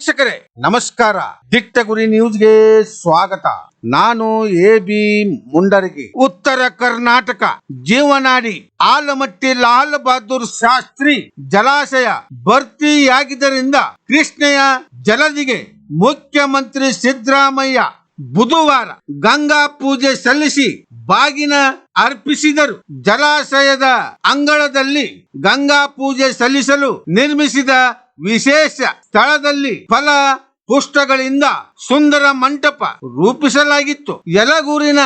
ವೀಕ್ಷಕರೇ, ನಮಸ್ಕಾರ. ದಿಟ್ಟ ಗುರಿ ನ್ಯೂಸ್ಗೆ ಸ್ವಾಗತ. ನಾನು ಎ ಬಿ ಮುಂಡರಗಿ. ಉತ್ತರ ಕರ್ನಾಟಕ. ಜೀವನಾಡಿ, ಆಲಮಟ್ಟಿ ಲಾಲ್ ಬಹದ್ದೂರ್ ಶಾಸ್ತ್ರಿ ಜಲಾಶಯ ಭರ್ತಿಯಾಗಿದ್ದರಿಂದ ಕೃಷ್ಣೆಯ ಜಲದಿಗೆ ಮುಖ್ಯಮಂತ್ರಿ ಸಿದ್ದರಾಮಯ್ಯ ಬುಧವಾರ ಗಂಗಾ ಪೂಜೆ ಸಲ್ಲಿಸಿ ಬಾಗಿನ ಅರ್ಪಿಸಿದರು. ಜಲಾಶಯದ ಅಂಗಳದಲ್ಲಿ ಗಂಗಾ ಪೂಜೆ ಸಲ್ಲಿಸಲು ನಿರ್ಮಿಸಿದ ವಿಶೇಷ ಸ್ಥಳದಲ್ಲಿ ಫಲ ಪುಷ್ಟಗಳಿಂದ ಸುಂದರ ಮಂಟಪ ರೂಪಿಸಲಾಗಿತ್ತು. ಯಲಗೂರಿನ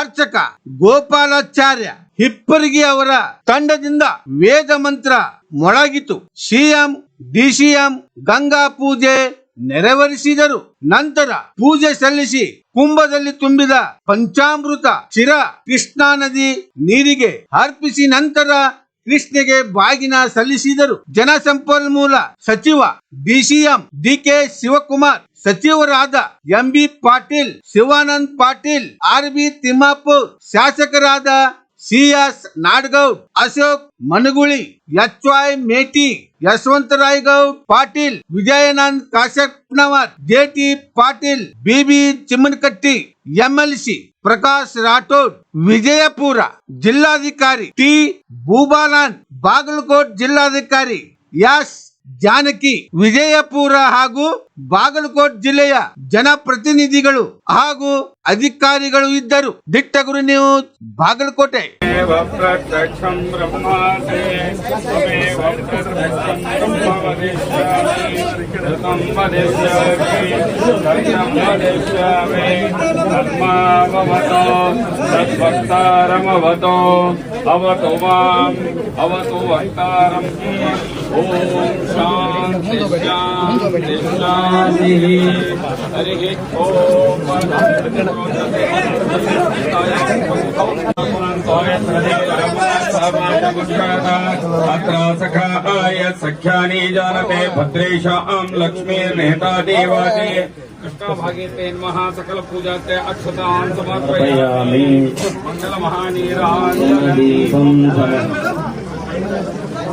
ಅರ್ಚಕ ಗೋಪಾಲಾಚಾರ್ಯ ಹಿಪ್ಪರಿಗಿ ಅವರ ತಂಡದಿಂದ ವೇದ ಮಂತ್ರ ಮೊಳಗಿತು. ಸಿಎಂ ಡಿಸಿಎಂ ಗಂಗಾ ಪೂಜೆ ನೆರವೇರಿಸಿದರು. ನಂತರ ಪೂಜೆ ಸಲ್ಲಿಸಿ ಕುಂಭದಲ್ಲಿ ತುಂಬಿದ ಪಂಚಾಮೃತ ಚಿರ ಕೃಷ್ಣಾ ನದಿ ನೀರಿಗೆ ಅರ್ಪಿಸಿ ನಂತರ ಕೃಷ್ಣಗೆ ಬಾಗಿನ ಸಲ್ಲಿಸಿದರು. ಜನಸಂಪನ್ಮೂಲ ಸಚಿವ ಡಿಸಿಎಂ ಡಿಕೆ ಶಿವಕುಮಾರ್, ಸಚಿವರಾದ MB Patil, Shivanand Patil, R B Timmapur, ಶಾಸಕರಾದ C S Nadagoud, Ashok Managuli, H Y Meti Yashwantrai Goud Patil, Vijayanand J T Patil BB Chimmanakatti MLC Prakash Rathod Vijayapura జిల్లాధికారి T Bhubalan Bagalkot జిల్లాధికారి S Janaki Vijayapura ಹಾಗೂ ಬಾಗಲಕೋಟ್ ಜಿಲ್ಲೆಯ ಜನಪ್ರತಿನಿಧಿಗಳು ಹಾಗೂ ಅಧಿಕಾರಿಗಳು ಇದ್ದರು. ದಿಟ್ಟಗುರು ನೀವು ಬಾಗಲಕೋಟೆ. ಅವತೋ ಓಂ अत्र सखाय सख्यानि जानते भद्रेशाम् लक्ष्मीर्नेता देवादे कृष्णाभागे ते नमः सकल पूजा अक्षता मंगल महानी मङ्गलमहानीराञ्जलिं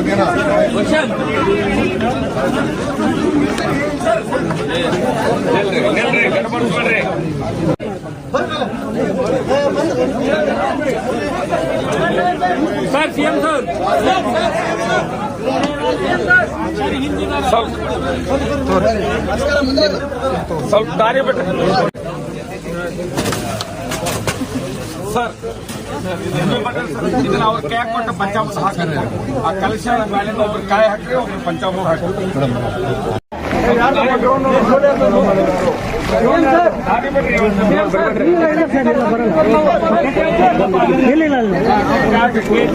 श्रीरस्तु शुभमस्तु ಸರ್ ಸಿಎಂ ಸರ್ ಸ್ವಲ್ಪ ದಾರಿ ಬಿಟ್ಟು ಸರ್ ಇದನ್ನ ಅವ್ರ ಕೈ ಕೊಟ್ಟ ಪಂಚಾಮ ಹಾಕಿದ್ರೆ ಆ ಕಲಶ ಮೇಲಿಂದ ಒಬ್ರು ಕಾಯಿ ಹಾಕ್ರಿ, ಒಬ್ರು ಪಂಚಾಮ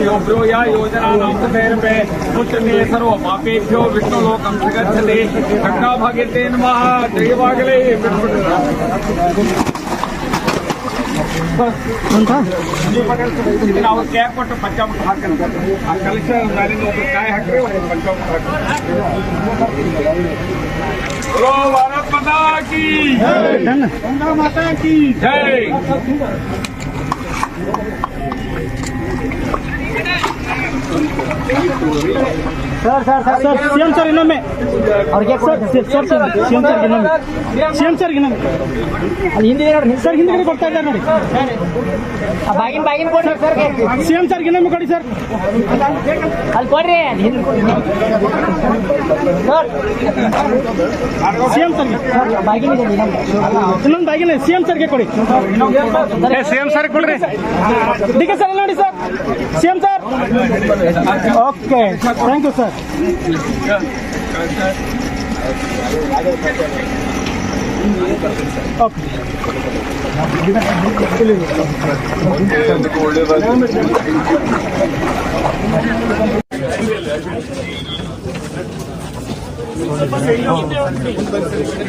ಒಬ್ರು, ಯಾ ಯೋಜನಾ ನಾಮಕೇರ್ಪೆ ಮುಚ್ಚನೆ ಸರ್ವ ಪಾಪೇಭ್ಯೋ ವಿಷ್ಣು ಲೋಕಂ ಭಾಗ್ಯತೆ ನಮಃ. ದೈವಾಗಲೇ ನಾವು ಕೈ ಕೊಟ್ಟು ಪಂಚಾಮೃತ ಹಾಕಂತ ಆ ಕಲಶ ಮೇಲಿಂದ ಒಬ್ರು ಕಾಯಿ ಹಾಕ್ರಿ ಒಬ್ರು ಪಂಚಾಮೃತ ಹಾಕ್ರಿ बोलो भारत माता की गंगा माता की जय sir sir sir. Sir CM sir ಇನ್ನೊಮ್ಮೆ. ಅವ್ರಿಗೆ sir sir sir CM sir ಇನ್ನೊಮ್ಮೆ. ಸಿಎಂ ಸರ್ ಇನ್ನೊಮ್ಮೆ. ಅಲ್ಲಿ ಹಿಂದೆ ನೋಡಿ ಸರ್ ಹಿಂದೆ ಕೊಡ್ತಾ ಇದ್ದಾರೆ ನೋಡಿ. ಬಾಗಿನ ಬಾಗಿನ ಕೊಡಿ. ಸರ್ ಸಿಎಂ ಸರ್ ಇನ್ನೊಮ್ಮೆ ಕೊಡಿ ಸರ್. ಅಲ್ಲಿ ಕೊಡ್ರಿ ಸರ್. ಸಿಎಂ ಸರ್ ಬಾಗಿನ ಇನ್ನೊಂದು. ಇನ್ನೊಂದು ಬಾಗಿನ ಸಿಎಂ ಸರ್ಗೆ ಕೊಡಿ. ಸಿಎಂ ಸರ್ ಕೊಡ್ರಿ. ಡಿ ಕೆ ಸರ್ ನೋಡಿ sir. CM sir okay thank you sir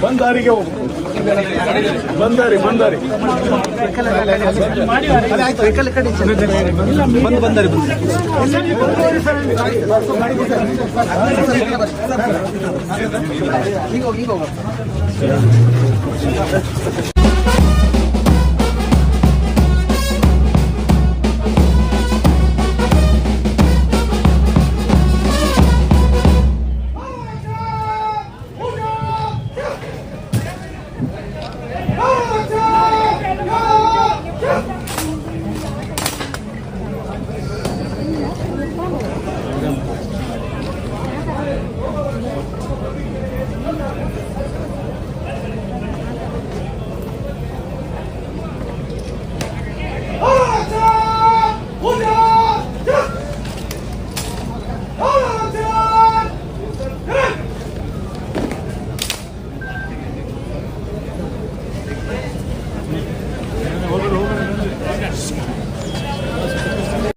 बंद आ रही क्या ಬಂದಾರಿ ಬಂದಾರಿ. ಬಂದು ಬಂದಾರಿ ಬಂದು.